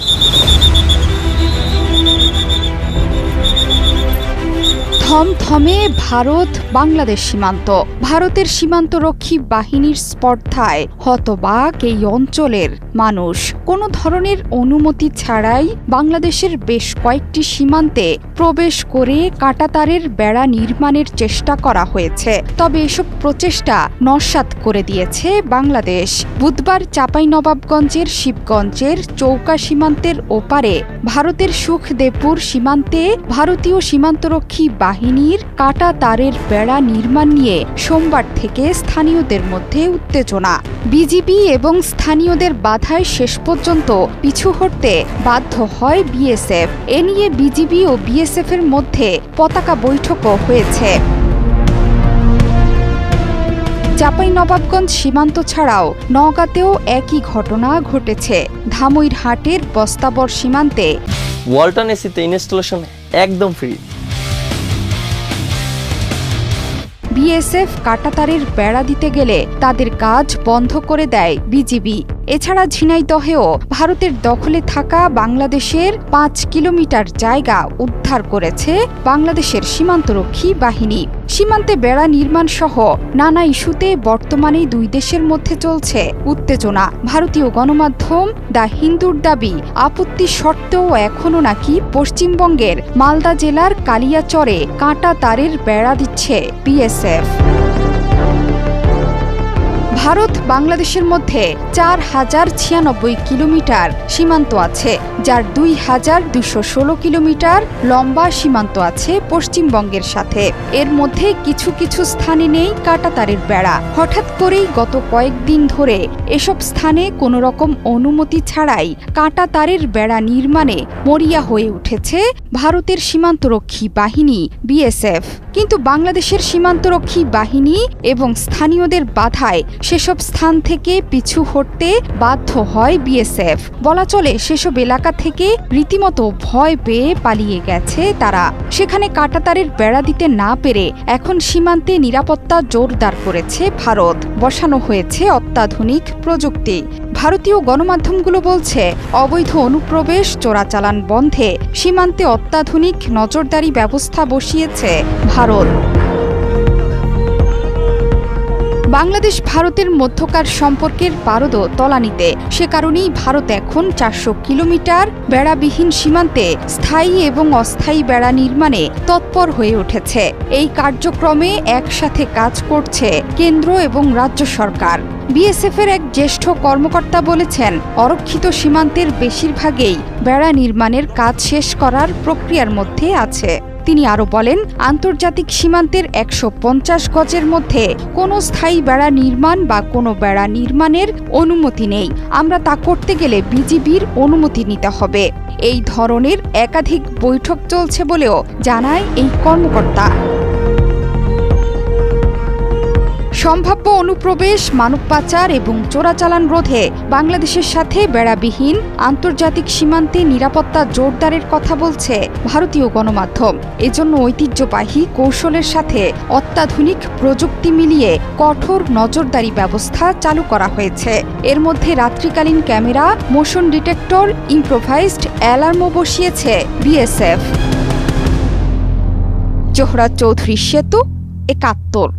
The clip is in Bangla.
you থমথমে ভারত বাংলাদেশ সীমান্ত। ভারতের সীমান্তরক্ষী বাহিনীর স্পর্ধায় হতবাক এই অঞ্চলের মানুষ। কোনো ধরনের অনুমতি ছাড়াই বাংলাদেশের বেশ কয়েকটি সীমান্তে প্রবেশ করে কাটাতারের বেড়া নির্মাণের চেষ্টা করা হয়েছে। তবে এসব প্রচেষ্টা নস্যাৎ করে দিয়েছে বাংলাদেশ। বুধবার চাঁপাইনবাবগঞ্জের শিবগঞ্জের চৌকা সীমান্তের ওপারে ভারতের সুখদেবপুর সীমান্তে ভারতীয় সীমান্তরক্ষী বাহিনীর কাটা তারের বেড়া নির্মাণ নিয়ে সোমবার থেকে স্থানীয়দের মধ্যে উত্তেজনা। বিজিবি এবং স্থানীয়দের বাধায় শেষ পর্যন্ত পিছু হটতে বাধ্য হয় বিএসএফ। এ নিয়ে বিজিবি ও বিএসএফ এর মধ্যে পতাকা বৈঠকও হয়েছে। চাঁপাইনবাবগঞ্জ সীমান্ত ছাড়াও নওগাঁতেও একই ঘটনা ঘটেছে। ধামইরহাটের বস্তাবর সীমান্তে। ওয়ালটন এসিতে ইনস্টলেশন একদম ফ্রি। বিএসএফ কাটাতারের বেড়া দিতে গেলে তাদের কাজ বন্ধ করে দেয় বিজিবি। এছাড়া ঝিনাইদহেও ভারতের দখলে থাকা বাংলাদেশের পাঁচ কিলোমিটার জায়গা উদ্ধার করেছে বাংলাদেশের সীমান্তরক্ষী বাহিনী। সীমান্তে বেড়া নির্মাণ সহ নানা ইস্যুতে বর্তমানে দুই দেশের মধ্যে চলছে উত্তেজনা। ভারতীয় গণমাধ্যম দ্য হিন্দুর দাবি, আপত্তি সত্ত্বেও এখনও নাকি পশ্চিমবঙ্গের মালদা জেলার কালিয়াচরে কাঁটা তারের বেড়া দিচ্ছে বিএসএফ। ভারত বাংলাদেশের মধ্যে চার হাজার ছিয়ানব্বই কিলোমিটার সীমান্ত আছে, যার দুই হাজার দুশো ষোলো কিলোমিটার লম্বা সীমান্ত আছে পশ্চিমবঙ্গের সাথে। এর মধ্যে কিছু কিছু স্থানে নেই কাটাতারের বেড়া। হঠাৎ করেই গত কয়েকদিন ধরে এসব স্থানে কোনো রকম অনুমতি ছাড়াই কাঁটা তারের বেড়া নির্মাণে মরিয়া হয়ে উঠেছে ভারতের সীমান্তরক্ষী বাহিনী, বিএসএফ। কিন্তু বাংলাদেশের সীমান্তরক্ষী বাহিনী এবং স্থানীয়দের বাধায় সেসব স্থান থেকে পিছু হটতে বাধ্য হয় বিএসএফ। বলা চলে, সেসব এলাকা থেকে রীতিমতো ভয় পেয়ে পালিয়ে গেছে তারা। সেখানে কাটাতারের বেড়া দিতে না পেরে এখন সীমান্তে নিরাপত্তা জোরদার করেছে ভারত। বসানো হয়েছে অত্যাধুনিক প্রযুক্তি। ভারতীয় গণমাধ্যমগুলো বলছে, অবৈধ অনুপ্রবেশ, চোরাচালান বন্ধে, সীমান্তে অত্যাধুনিক নজরদারি ব্যবস্থা বসিয়েছে ভারত। বাংলাদেশ ভারতের মধ্যকার সম্পর্কের পারদ তলানিতে, সে কারণেই ভারত এখন চারশো কিলোমিটার বেড়াবিহীন সীমান্তে স্থায়ী এবং অস্থায়ী বেড়া নির্মাণে তৎপর হয়ে উঠেছে। এই কার্যক্রমে একসাথে কাজ করছে কেন্দ্র এবং রাজ্য সরকার। বিএসএফ এর এক জ্যেষ্ঠ কর্মকর্তা বলেছেন, অরক্ষিত সীমান্তের বেশিরভাগেই বেড়া নির্মাণের কাজ শেষ করার প্রক্রিয়ার মধ্যে আছে। তিনি আরও বলেন, আন্তর্জাতিক সীমান্তের একশো পঞ্চাশ গজের মধ্যে কোনো স্থায়ী বেড়া নির্মাণ বা কোনো বেড়া নির্মাণের অনুমতি নেই। আমরা তা করতে গেলে বিজিবির অনুমতি নিতে হবে। এই ধরনের একাধিক বৈঠক চলছে বলেও জানায় এই কর্মকর্তা। সম্ভাব্য অনুপ্রবেশ, মানব পাচার এবং চোরাচালান রোধে বাংলাদেশের সাথে বেড়াবিহীন, আন্তর্জাতিক সীমান্তে নিরাপত্তা জোরদারের কথা বলছে ভারতীয় গণমাধ্যম। এজন্য ঐতিহ্যবাহী কৌশলের সাথে অত্যাধুনিক প্রযুক্তি মিলিয়ে কঠোর নজরদারি ব্যবস্থা চালু করা হয়েছে। এর মধ্যে রাত্রিকালীন ক্যামেরা, মোশন ডিটেক্টর, ইম্প্রোভাইজড অ্যালার্মও বসিয়েছে বিএসএফ। জোহরা চৌধুরী সেতু একাত্তর।